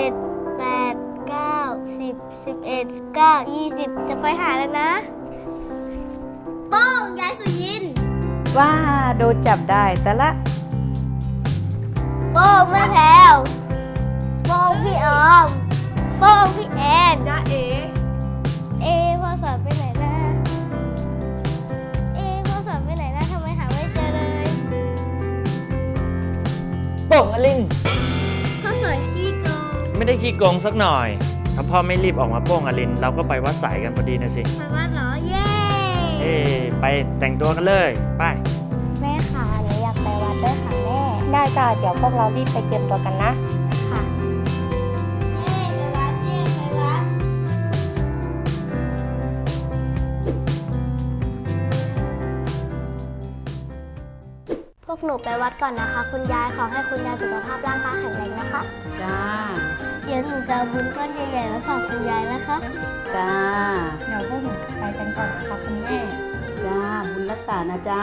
จ็ดแปดเก้าสิบสิบเอ็ดสิบเก้ายี่สิบจะไปหาแล้วนะ โป้งยายสุยิน ว่าโดนจับได้แต่ละ โป้งแม่แพรวโป้งพี่ออม โป้งพี่แอน จ้าเอ๋เอพ่อสอนไปไหนนะเอพ่อสอนไปไหนนะทำไมหาไม่เจอเลย โป่งอลิน ไม่ได้ขี้โกงสักหน่อย ถ้าพ่อไม่รีบออกมาโป้งอลิน เราก็ไปวัดสายกันพอดีนะสิ ไปวัดเหรอ เย้เอ้ไปแต่งตัวกันเลย ไป แม่ค่ะหนูอยากไปวัดด้วยค่ะแม่ ได้จ้าเดี๋ยวพวกเรารีบไปเตรียมตัวกันนะ กหนูไปวัดก่อนนะคะ คุณยายขอให้คุณยายสุขภาพร่างกายแข็งแรงนะคะ จ้า เดี๋ยวหนูจะเอาบุญก้อนใหญ่ๆมาฝากคุณยายนะคะ จ้า เดี๋ยวพวกหนูไปกันก่อนนะคะคุณแม่ จ้า บุญรักษานะจ๊ะ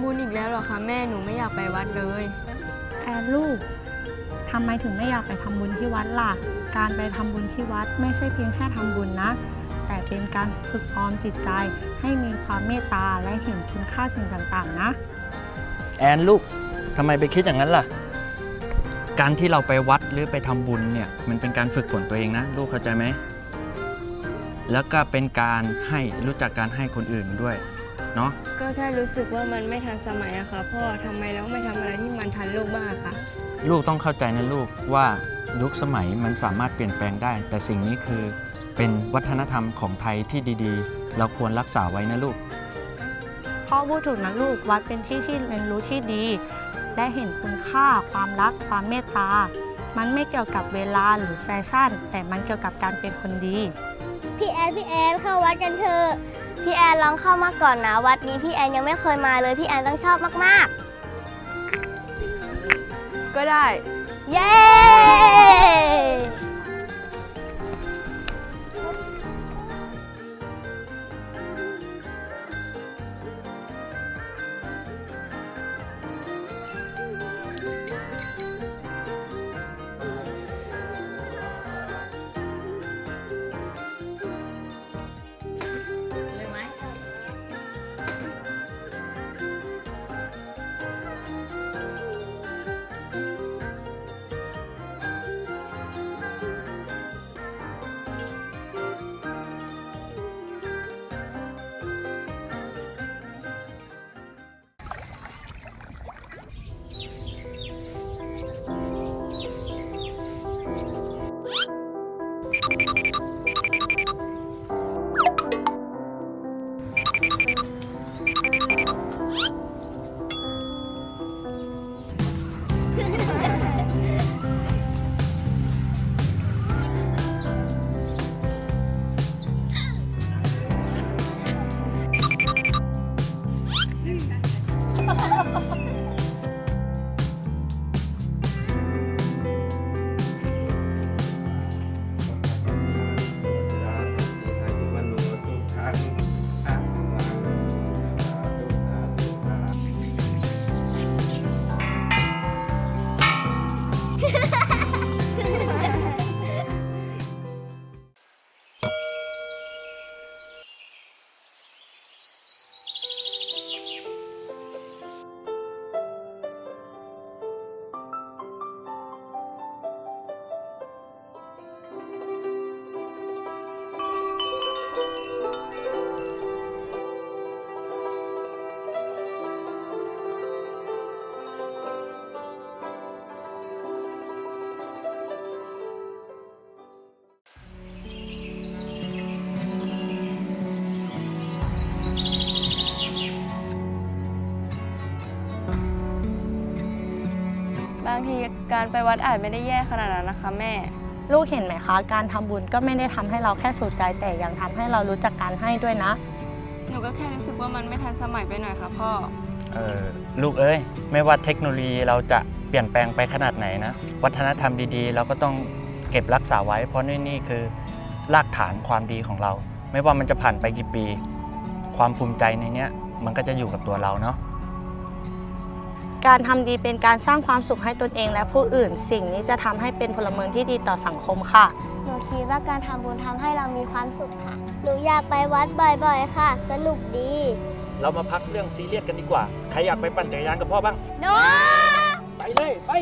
ำบุญอีกแล้วเหรอคะแม่หนูไม่อยากไปวัดเลยแอนลูกทำไมถึงไม่อยากไปทำบุญที่วัดล่ะ การไปทำบุญที่วัดไม่ใช่เพียงแค่ทำบุญนะ แต่เป็นการฝึกออมจิตใจ ให้มีความเมตตาและเห็นคุณค่าสิ่งต่างๆ นะ แอนลูกทำไมไปคิดอย่างนั้นล่ะ การที่เราไปวัดหรือไปทำบุญเนี่ยมันเป็นการฝึกฝนตัวเองนะ ลูกเข้าใจไหม แล้วก็เป็นการให้รู้จักการให้คนอื่นด้วย เนาะก็แค่รู้สึกว่ามันไม่ทันสมัยอะค่ะพ่อทำไมแล้วไม่ทำอะไรที่มันทันโลกบ้างอะคะลูกต้องเข้าใจนะลูกว่ายุคสมัยมันสามารถเปลี่ยนแปลงได้ แต่สิ่งนี้คือเป็นวัฒนธรรมของไทยที่ดีๆ เราควรรักษาไว้นะลูก พ่อพูดถูกนะลูกวัดเป็นที่ที่เรียนรู้ที่ดี และเห็นคุณค่า ความรัก ความเมตตา มันไม่เกี่ยวกับเวลาหรือแฟชั่น แต่มันเกี่ยวกับการเป็นคนดี พี่แอนพี่แอนเข้าวัดกันเถอะ พี่แอนลองเข้ามาก่อนนะ วัดนี้พี่แอนยังไม่เคยมาเลยพี่แอนต้องชอบมากก็ได้ ๆ เย้างทีการไปวัดอาจไม่ได้แย่ขนาดนั้นนะคะแม่ ลูกเห็นไหมคะ การทำบุญก็ไม่ได้ทำให้เราแค่สูดใจแต่ยังทำให้เรารู้จักการให้ด้วยนะ หนูก็แค่รู้สึกว่ามันไม่ทันสมัยไปหน่อยค่ะพ่อ เออลูกเอ้ย ไม่ว่าเทคโนโลยีเราจะเปลี่ยนแปลงไปขนาดไหนนะ วัฒนธรรมดีๆ เราก็ต้องเก็บรักษาไว้ เพราะนี่นี่คือรากฐานความดีของเรา ไม่ว่ามันจะผ่านไปกี่ปี ความภูมิใจในเนี้ยมันก็จะอยู่กับตัวเราเนาะ การทำดีเป็นการสร้างความสุขให้ตนเองและผู้อื่น สิ่งนี้จะทำให้เป็นพลเมืองที่ดีต่อสังคมค่ะ หนูคิดว่าการทำบุญทำให้เรามีความสุขค่ะ หนูอยากไปวัดบ่อยๆ ค่ะ สนุกดี เรามาพักเรื่องซีเรียสกันดีกว่า ใครอยากไปปั่นจักรยานกับพ่อบ้าง หนู ไปเลย ไป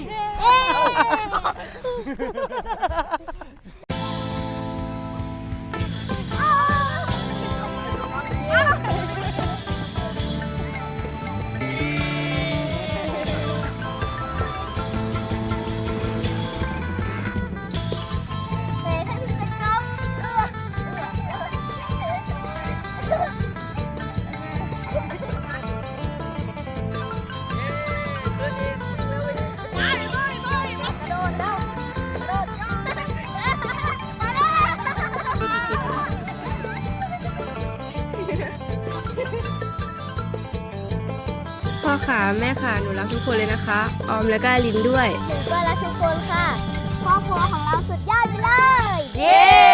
พ่อขาแม่ขาหนูรักทุกคนเลยนะคะ ออมแล้วก็ลินด้วย หนูก็รักทุกคนค่ะครอบครัวของเราสุดยอดไปเลย เย้